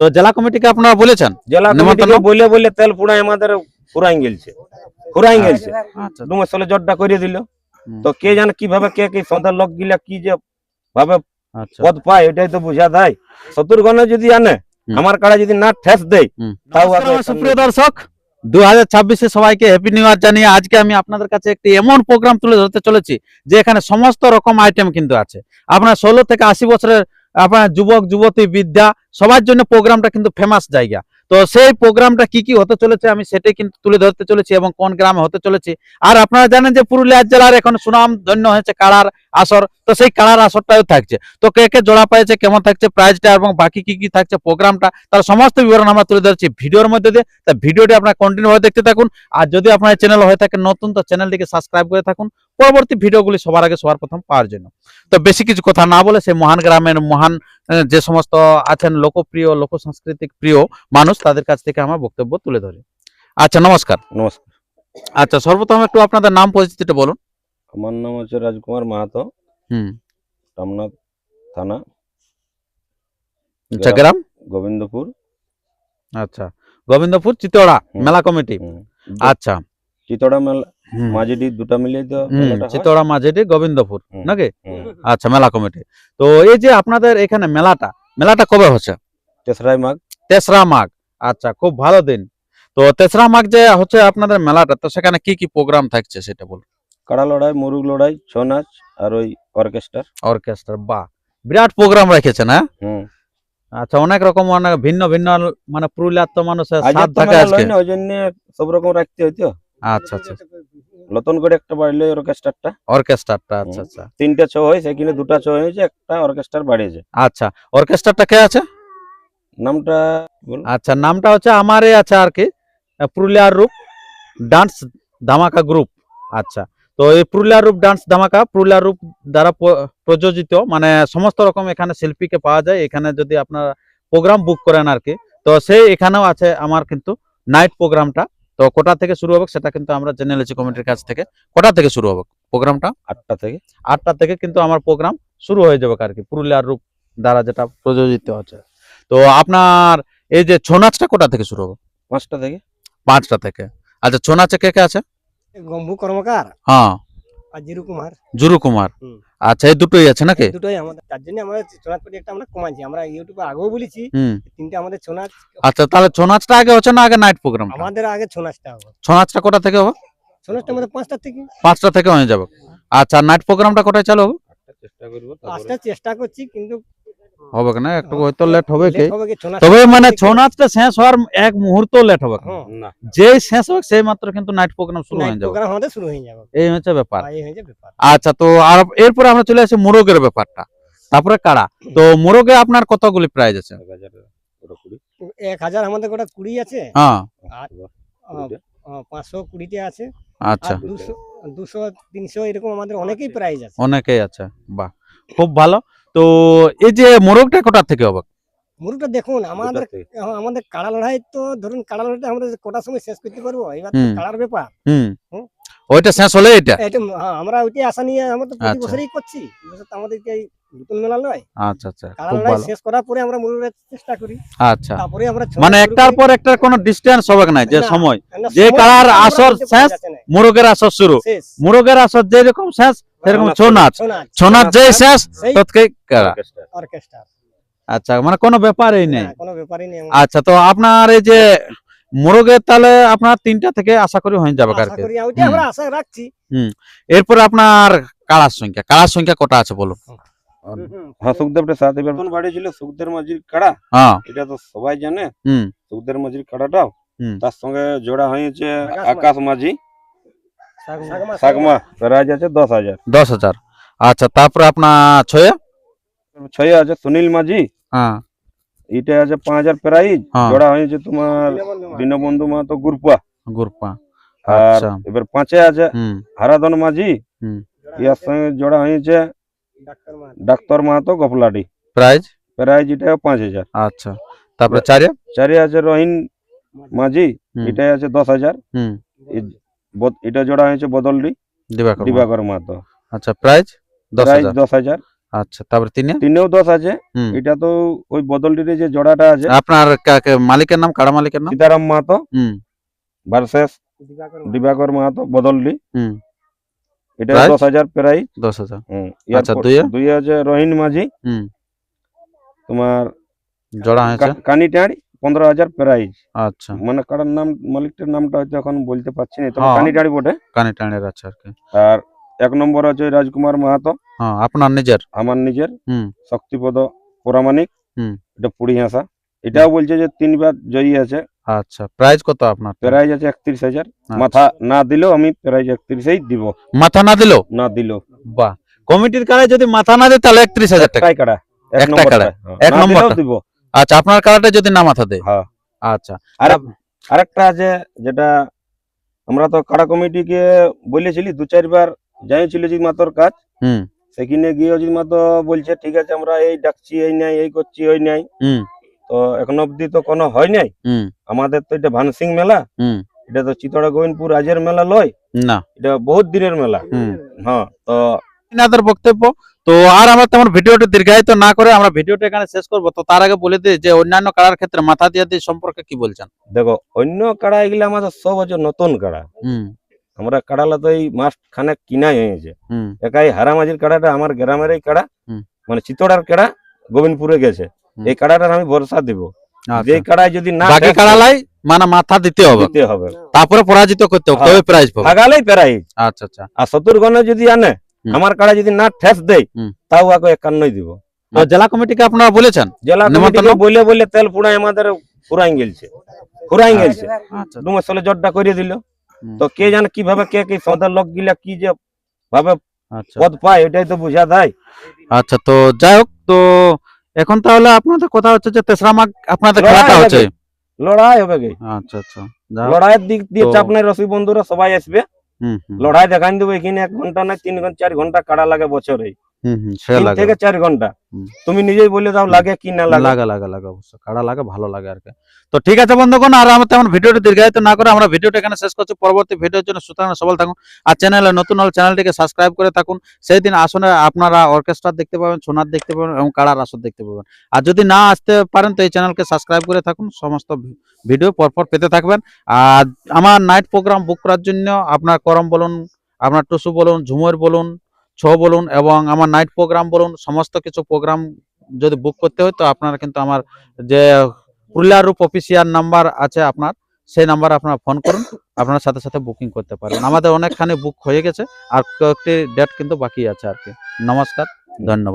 তো জেলা কমিটিকে আপনারা বলেছেন? জেলা নেমন্তন্ন? কমিটিকে বলে বলে তেল পুরাই আমাদের পুরাই গেলছে। পুরাই গেলছে। আচ্ছা। দু মাস হলে জটটা করে দিল তো কে জানে কীভাবে কে কি সন্তান লোক গিলা কি যে ভাবে আচ্ছা। পদ পায় এটাই তো বুঝা দেয় শত্রুঘ্ন যদি আনে আমার কাড়া যদি না ঠেস দেয় তাও সুপ্রিয় দর্শক। দু হাজার ছাব্বিশে সবাইকে হ্যাপি নিউ ইয়ার জানিয়ে আজকে আমি আপনাদের কাছে একটি এমন প্রোগ্রাম তুলে ধরতে চলেছি যে এখানে সমস্ত রকম আইটেম কিন্তু আছে। আপনার ষোলো থেকে আশি বছরের আপনার যুবক, যুবতী বিদ্যা সবার জন্য প্রোগ্রামটা কিন্তু ফেমাস জায়গা। তো সেই প্রোগ্রামটা কি কি হতে চলেছে আমি সেটাই কিন্তু তুলে ধরতে চলেছি এবং কোন গ্রামে হতে চলেছে। আর আপনারা জানেন যে পুরুলিয়া জেলার এখন সুনাম ধন্য হয়েছে কাড়ার আসর তো সেই কালার আসরটাও থাকছে। তো কে কে জোড়া পেয়েছে কেমন থাকছে প্রাইজটা এবং বাকি কি কি থাকছে প্রোগ্রামটা তার সমস্ত বিবরণ আমরা তুলে ধরছি ভিডিওর মধ্যে দিয়ে। তা ভিডিওটি আপনারা কন্টিনিউ ভাবে দেখতে থাকুন। আর যদি আপনার চ্যানেল হয়ে থাকে নতুন তো চ্যানেলটিকে সাবস্ক্রাইব করে থাকুন। পরবর্তী ভিডিওগুলি সবার আগে সবার প্রথম পাওয়ার জন্য। তো বেশি কিছু কথা না বলে সেই মহান গ্রামের মহান যে সমস্ত আছেন লোকপ্রিয় লোক সাংস্কৃতিক প্রিয় মানুষ তাদের কাছ থেকে আমার বক্তব্য তুলে ধরি। আচ্ছা নমস্কার। নমস্কার। আচ্ছা সর্বপ্রথম একটু আপনাদের নাম পরিচিতিটা বলুন। আমার নাম হচ্ছে রাজকুমার মাহাতো। হুম। রামনাথ থানা। আচ্ছা গ্রাম। গোবিন্দপুর। আচ্ছা গোবিন্দপুর চিতোড়া। মেলা কমিটি। আচ্ছা। চিতড়া মেলা। মাঝিডি দুটা মিলিয়ে তো। চিতোড়া মাঝেটি গোবিন্দপুর নাকি? আচ্ছা মেলা কমিটি। তো এই যে আপনাদের এখানে মেলাটা মেলাটা কবে হচ্ছে? তেসরাই মাঘ। তেসরা মাঘ। আচ্ছা খুব ভালো দিন। তো তেসরা মাঘ যে হচ্ছে আপনাদের মেলাটা তো সেখানে কি কি প্রোগ্রাম থাকছে সেটা বলুন। কাড়া লড়াই মুরুগ লড়াই ছৌ নাচ আর ওই অর্কেস্ট্রার অর্কেস্ট্রা বাহ। বিরাট প্রোগ্রাম রেখেছেন হ্যাঁ? হুম। আচ্ছা অনেক রকম অনেক ভিন্ন ভিন্ন মানে পুরুলিয়ার তো মানুষের তো থাকে আজকে। ওই জন্য সব রকম রাখতে হইতো। আচ্ছা আচ্ছা নতুন করে একটা বাড়লো অর্কেস্ট্রারটা অর্কেস্ট্রাটা আচ্ছা আচ্ছা। তিনটা ছৌ হয় সেখানে দুটা ছৌ হয়েছে একটা অর্কেস্ট্রার বাড়িয়েছে। আচ্ছা অর্কেস্ট্রাটা কে আছে? নামটা আচ্ছা নামটা হচ্ছে আমারই আছে আর কি পুরুলিয়ার রূপ ডান্স ধামাকা গ্রুপ। আচ্ছা তো এই পুরুলিয়ার রূপ ডান্স ধামাকা পুরুলিয়ার রূপ দ্বারা প্রযোজিত মানে সমস্ত রকম এখানে শিল্পীকে পাওয়া যায়। এখানে যদি আপনারা প্রোগ্রাম বুক করেন আর কি তো সেই এখানেও আছে আমার কিন্তু নাইট প্রোগ্রামটা তো কোটা থেকে শুরু হবে সেটা কিন্তু আমরা জেনে নিয়েছি কমিটির কাছ থেকে। কোটা থেকে শুরু হবে প্রোগ্রামটা আটটা থেকে। আটটা থেকে কিন্তু আমার প্রোগ্রাম শুরু হয়ে যাবে আর কি পুরুলিয়ার রূপ দ্বারা যেটা প্রযোজিত হচ্ছে তো আপনার এই যে ছৌ নাচটা কোটা থেকে শুরু হবে? পাঁচটা থেকে। পাঁচটা থেকে। আচ্ছা ছৌ নাচে কে কে আছে? গম্ভু কর্মকার? হ্যাঁ। আর জিরু কুমার? জুরু কুমার। হুম। আচ্ছা এই দুটোই আছে নাকি? দুটোই আমাদের তার জন্য আমরা চোনাচ প্রতি একটা আমরা কমাইছি। আমরা ইউটিউবে আগেও বলেছি হুম। তিনটে আমাদের ছোনাচ আচ্ছা তাহলে ছৌ নাচটা আগে হচ্ছে না আগে নাইট প্রোগ্রাম আমাদের আগে ছোনাচটা হবে। ছৌ নাচটা কোটা থেকে হবে? ছোনাচটা আমাদের পাঁচটা থেকে। পাঁচটা থেকে হয়ে যাবে। আচ্ছা নাইট প্রোগ্রামটা কোটায় চালু হবে? চেষ্টা করব পাঁচটা চেষ্টা করছি কিন্তু হবে না? একটু হয়তো লেট হবে কি? তবে মানে ছৌ নাচটা শেষ হওয়ার এক মুহূর্ত লেট হবে না। যেই শেষ হবে সেই মাত্র কিন্তু নাইট প্রোগ্রাম শুরু হয়ে যাবে। শুরু হয়ে যাবে। এই হচ্ছে ব্যাপার। এই হয়েছে ব্যাপার। আচ্ছা তো আর এরপরে আমরা চলে আসি মোরগের ব্যাপারটা। তারপরে কাড়া তো মোরগে আপনার কতগুলি প্রাইজ আছে? এক হাজার আমাদের গোটা কুড়ি আছে। হ্যাঁ। পাঁচশো কুড়িতে আছে। আচ্ছা। দুশো দুশো তিনশো এরকম আমাদের অনেকেই প্রাইজ আছে। অনেকেই আছে। বাহ খুব ভালো। তো এই যে মোরগটা কোটার থেকে অবাক মোরগটা দেখুন আমাদের আমাদের কাড়া লড়াই তো ধরুন কাড়া লড়াইটা আমরা কটার সময় শেষ করতে পারব? এবার তো। কাড়ার ব্যাপার। হুম। হুম। ওইটা শেষ হলে এটা এটা হ্যাঁ, আমরা ওইটা আশা নিয়ে আমরা তো প্রতি আচ্ছা। বছরই করছি। আমাদের নতুন মেলা নয়। আচ্ছা আচ্ছা খুব ভালো। শেষ করার পরে আমরা মুরুলের চেষ্টা করি। আচ্ছা তারপরে আমরা মানে একটার পর একটার কোনো ডিস্টেন্স হবে না যে সময়। যে আসর শেষ। মোরগের আসর শুরু। শেষ। মোরগের আসর যেরকম শেষ সেরকম ছৌ নাচ। ছৌ নাচ, যেই শেষ অর্কেস্ট্রা। আচ্ছা মানে কোনো ব্যাপারই নেই। কোনো ব্যাপারই নেই। আচ্ছা তো আপনার এই যে মোরগের তাহলে আপনার তিনটা থেকে আশা করি হয়ে যাবে আর আশা করি আমরা আশা রাখছি। এরপর আপনার কাড়ার সংখ্যা কাড়ার সংখ্যা কটা আছে বলুন হ্যাঁ সুখদেবটা সাথ এবার নতুন বাড়ি ছিল সুখদের মাঝির কাড়া হ্যাঁ এটা তো সবাই জানে হুম সুখদের মাঝির কাড়াটাও হুম। তার সঙ্গে জোড়া হয়েছে আকাশ আকাশ মাঝি সাগমা, সাগমা প্রাইজ আছে দশ হাজার দশ হাজার আচ্ছা তারপরে আপনার ছয়ে ছয় আছে সুনীল মাঝি হ্যাঁ এটা আছে পাঁচ হাজার প্রাইজ হ্যাঁ। জোড়া হয়েছে তোমার দীনবন্ধু মা। দীনবন্ধু মাহাতো গুরপুয়া গুরপা আর আচ্ছা এবার পাঁচে আছে হুম হারাধন মাঝি হুম। ইয়ার সঙ্গে জোড়া হয়েছে ডাক্তার মাহাতো। গফলাডি প্রাইজ? প্রাইজ এটা পাঁচ হাজার। আচ্ছা। তারপরে চারে চারে আছে রহিন মাঝি। এটাই আছে দশ হাজার। এটা জোড়া হয়েছে বদলডি। দিবাকর দিবাকর মাহাতো। আচ্ছা প্রাইজ? দশ প্রাইজ হাজার দশ হাজার। আচ্ছা তারপরে তিনে তিনেও দশ আছে। এটা তো ওই বদলটির যে জোড়াটা আছে। আপনার মালিকের নাম কাড়া মালিকের নাম? সীতারাম মাহাতো হুম। ভার্সেস দিবাকর মাহাতো। বদলটি হুম। এটা Price? দশ হাজার প্রাইস দশ হাজার। হুম আচ্ছা, এরপর দুইয়ে? দুই আছে রহিন মাঝি। হুম। তোমার জোড়া হয়েছে? কা- কানিটাড়ি পনেরো হাজার প্রাইস আচ্ছা। মানে কারোর নাম মালিকটার নামটা হয়তো এখন বলতে পারছি না তবে হ্যাঁ। কানিটাড়ি বটে। কানে টানের আছে আর কি। আর এক নম্বর আছে ওই রাজকুমার মাহাতো। হ্যাঁ আপনার নিজের? আমার নিজের। হুম। শক্তিপদ পরামানিক হুম। এটা পুড়ি হাসা এটাও বলছে যে তিনবার জয়ী আছে। আচ্ছা প্রাইস কত আপনার? প্রাইজ আছে একত্রিশ হাজার। আচ্ছা। মাথা না দিলেও আমি প্রাইজ একত্রিশেই দিব। মাথা না দিলো না দিলেও। বাহ কমিটির কাড়ায় যদি মাথা না দেয় তাহলে একত্রিশ হাজার টাকা। কাড়া এক একটাই কাড়া, হ্যাঁ। এক না দিলেও নম্বরটা। দিব। আচ্ছা আপনার কাড়াটা যদি না মাথা দেয়? হ্যাঁ। আচ্ছা। আর আরেকটা আছে যেটা আমরা তো কাড়া কমিটিকে বলেছিলি দু চারবার যাইছিল জি মাতর কাজ। হুম। সেখানে গিয়ে অজিত মাতো বলছে ঠিক আছে আমরা এই ডাকছি এই নাই এই করছি ওই নাই। হুম। তো এখন অব্দি তো কোনো হয় নাই। আমাদের তো এটা ভানসিং মেলা। হুম। এটা তো চিতড়া গোবিন্দপুর রাজের মেলা লয়। না। এটা বহুত দিনের মেলা। হুম। হ্যাঁ তো আপনাদের বক্তব্য। তো আর আমরা তেমন ভিডিওটা দীর্ঘায়িত না করে আমরা ভিডিওটা এখানে শেষ করব। তো তার আগে বলে দিই যে অন্যান্য কাড়ার ক্ষেত্রে মাথা দিয়ে দিয়ে সম্পর্কে কি বলছেন? দেখো অন্য কাড়া এগুলো আমাদের সব হচ্ছে নতুন কাড়া। হুম। আমরা কাড়ালা তো এই মাস খানেক কিনাই হয়েছে। একাই হারামাজির কাড়াটা আমার গ্রামের এই কাড়া মানে চিতড়ার কাড়া গোবিন্দপুরে গেছে। এই কাড়াটার আমি ভরসা দিব। আচ্ছা। যে কাড়ায় যদি না বাকি কাড়ালাই মানে মাথা দিতে হবে। দিতে হবে। তারপরে পরাজিত করতে হবে হ্যাঁ। তবে প্রাইজ পাবে। ভাগালেই প্রাইজ আচ্ছা আচ্ছা। আর শত্রুঘ্নে যদি আনে আমার কাড়া যদি না ঠেস দেয় তাও আগে একান্নই দিব। তো জেলা কমিটিকে আপনারা বলেছেন? জেলা? কমিটিকে বলে বলে তেল পুরাই আমাদের ফুরাই গেলছে। ফুরাই গেলছে। আচ্ছা। ডুমে সলে জটটা করে দিল। তো কে জানে কীভাবে কে কি সদের লোক গিলা কি যে ভাবে আচ্ছা। পদ পায় এটাই তো বুঝা দেয় আচ্ছা তো যাই হোক তো এখন তাহলে আপনাদের কথা হচ্ছে যে তেসরা মাঘ আপনাদের লড়াই খেলাটা হচ্ছে। লড়াই হবে কি আচ্ছা আচ্ছা। লড়াইয়ের দিক দিয়ে তো- চাপ নাই রসি বন্ধুরা সবাই আসবে। হুম লড়াই দেখান দেবো এখানে এক ঘণ্টা না তিন ঘণ্টা চার ঘণ্টা কাড়া লাগে বছরে। তিন থেকে চার ঘণ্টা। তুমি নিজেই বলে দাও লাগে কি না লাগে। লাগা লাগা লাগা অবশ্য কাড়া লাগে ভালো লাগে আর কি। তো ঠিক আছে বন্ধুগণ আর আমরা তেমন ভিডিওটি দীর্ঘায়িত না করে আমরা ভিডিওটা এখানে শেষ করছি। পরবর্তী ভিডিওর জন্য সুতরাং সবাই থাকুন। আর চ্যানেলে নতুন হলে চ্যানেলটিকে সাবস্ক্রাইব করে থাকুন। সেই দিন আসনে আপনারা অর্কেস্ট্রা দেখতে পাবেন সোনার দেখতে পাবেন এবং কাড়ার আসর দেখতে পাবেন। আর যদি না আসতে পারেন তো এই চ্যানেলকে সাবস্ক্রাইব করে থাকুন। সমস্ত ভিডিও পরপর পেতে থাকবেন। আর আমার নাইট প্রোগ্রাম বুক করার জন্য আপনার করম বলুন আপনার টুসু বলুন ঝুমর বলুন ছ বলুন এবং আমার নাইট প্রোগ্রাম বলুন, সমস্ত কিছু প্রোগ্রাম যদি বুক করতে হয় তো আপনারা কিন্তু আমার যে পুরুলিয়া রূপ অফিসিয়াল নাম্বার আছে আপনার, সেই নাম্বার আপনারা ফোন করুন, আপনার সাথে সাথে বুকিং করতে পারেন আমাদের অনেকখানি বুক হয়ে গেছে আর কয়েকটি ডেট কিন্তু বাকি আছে আর কি। নমস্কার, ধন্যবাদ।